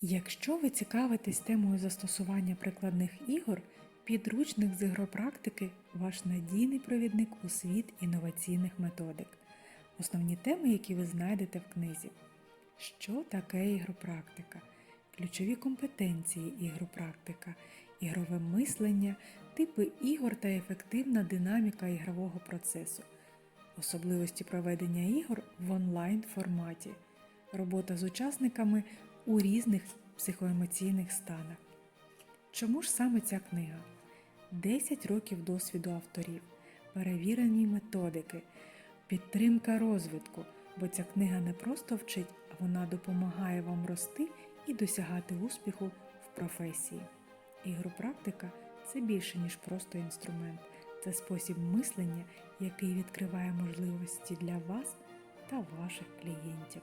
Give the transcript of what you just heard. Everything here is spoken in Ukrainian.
Якщо ви цікавитесь темою застосування прикладних ігор, підручник з ігропрактики ваш надійний провідник у світ інноваційних методик. Основні теми, які ви знайдете в книзі. Що таке ігропрактика? Ключові компетенції ігропрактика, ігрове мислення, типи ігор та ефективна динаміка ігрового процесу, особливості проведення ігор в онлайн форматі, робота з учасниками у різних психоемоційних станах. Чому ж саме ця книга? 10 років досвіду авторів, перевірені методики, підтримка розвитку, бо ця книга не просто вчить, а вона допомагає вам рости і досягати успіху в професії. Ігропрактика це більше, ніж просто інструмент, це спосіб мислення, який відкриває можливості для вас та ваших клієнтів.